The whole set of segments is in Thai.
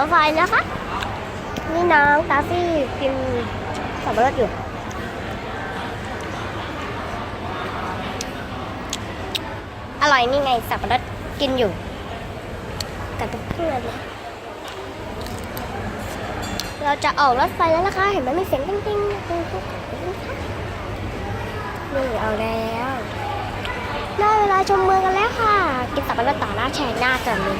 รถไฟนะคะ นี่น้องตาฟี่กินสับปะรดอยู่ อร่อยนี่ไงสับปะรดกินอยู่กับเพื่อนเลยเราจะออกรถไฟแล้วนะคะ เห็นไหมมีเสียงติ้งติ้งติ้งติ้งนี่เอาแล้วได้เวลาชมเมืองกันแล้วค่ะ กินสับปะรดต่อหน้าแชร์หน้ากันเลย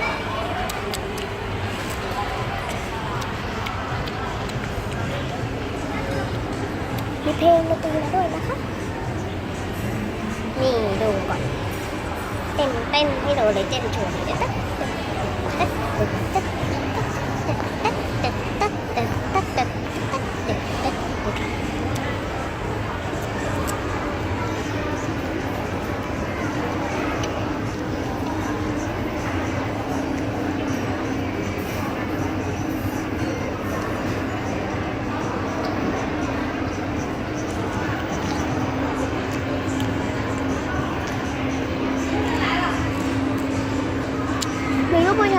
มีเพลงดนตรีมาด้วยนะคะ นี่ดูก่อน เต้นเต้นให้ดูเลยเต้นโชว์เลยเต้นเต้นเต้น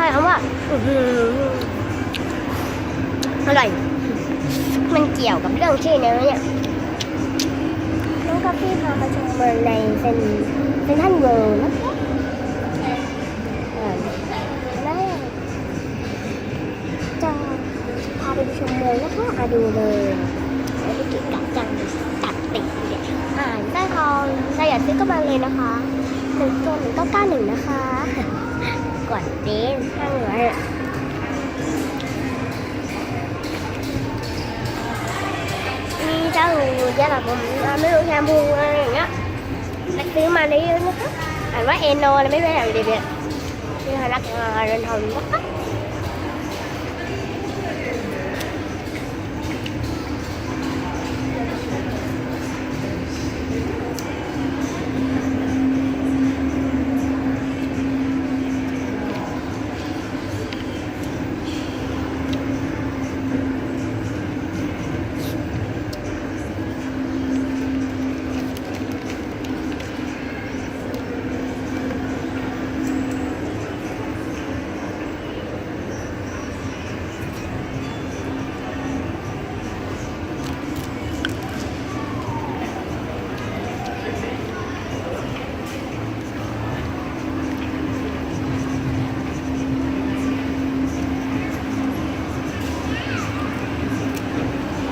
ชายคำว่าอร่อย มันเกี่ยวกับเรื่องชื่อเนื้อเนี่ยน้องกาแฟพามาชมเมืองในเซนเซนทันเวิลด์นะคะเออแม่จะพาไปชมเมืองนะคะอาดูเลยแล้วพี่กิ๊กกัดจังจัดติดเลยอ่านได้ทองใครอยากซื้อก็มาเลยนะคะหนึ่งตัวหนึ่งก็เก้าหนึ่งนะคะ ก่อนเต้นข้างหลังมีเจ้าอยู่ยาหลับผมไม่รู้แชมพูอะไรอย่างเงี้ยซื้อมาได้เยอะนะคะอ่านว่าเอโนอะไรไม่รู้อะไรเดียวเนี่ยนี่พนักงานเดินทางนะคะ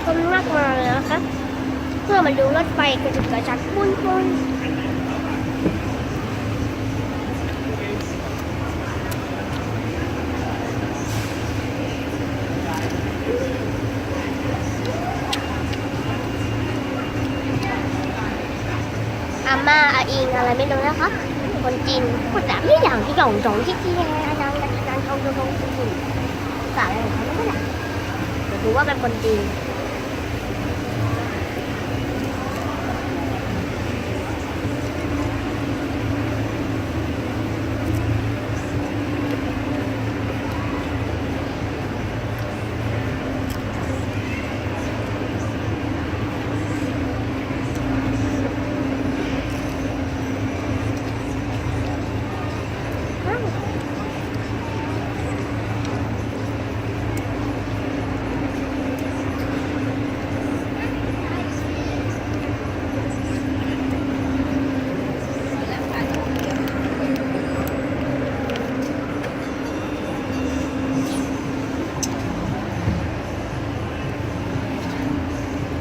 คนมากมายเลยนะคะ เพื่อ มาดูรถไฟกระจุกกระจัดปุ้นปุ้นอาม่าอาอิงอะไรไม่รู้นะคะคนจีนพูดแบบนี้อย่างที่หยงจงที่ที่อาจารย์อาจารย์เขาจะต้องพูดภาษาอะไรของเขาไม่ได้แต่ดูว่าเป็นคนจีน อ้าว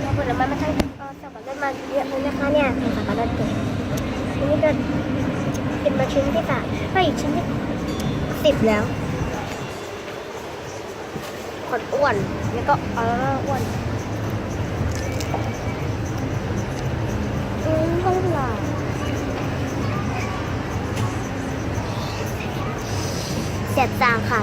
เราผลไม้มาทั้งเอา สับปะรดมาเยอะเลยนะคะเนี่ยสับปะรดเก่งทีนี้ก็กินมาชิ้นที่สามก็อีกชิ้นที่สิบแล้วคนอ้วนแล้วก็เอออ้วนอืมก็ไม่เป็นไรเสียบจางค่ะ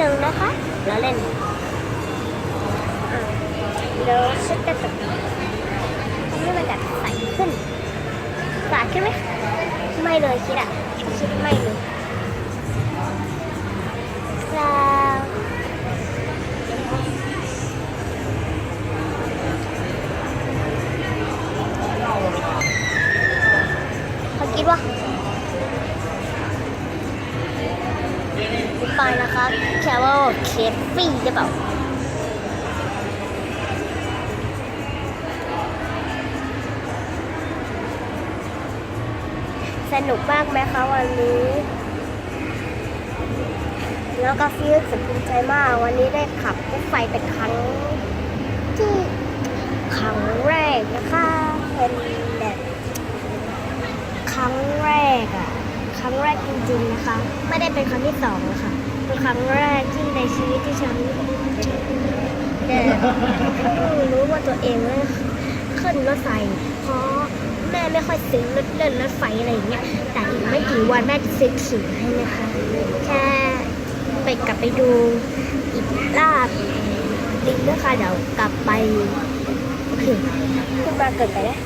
นึงนะคะแล้วเล่นอะแล้วชุดจะตกทำให้มันจะใสขึ้นสาดขึ้นไหมไม่เลยคิดอะคิดไม่เลย ไปนะคะแคลเคฟฟี่หรือเปล่าสนุกมากไหมคะวันนี้ แล้วก็ฟิลสุดภูมิใจมาก วันนี้ได้ขับรถไฟเป็นครั้งที่ครั้งแรกนะคะเป็นแบบครั้งแรกอะครั้งแรกจริงๆนะคะ ไม่ได้เป็นครั้งที่สองนะคะ เป็นครั้งแรกที่ในชีวิตที่ฉันได้รู้ว่าตัวเองได้ขึ้นรถไฟ เพราะแม่ไม่ค่อยซื้อรถเล่นรถไฟอะไรอย่างเงี้ย แต่อีกไม่กี่วันแม่จะซื้อขี่ให้นะคะแค่ไปกลับไปดูอีกรอบนึงนะคะเดี๋ยวกลับไปโอเคขึ้นมาเกินไปแล้ว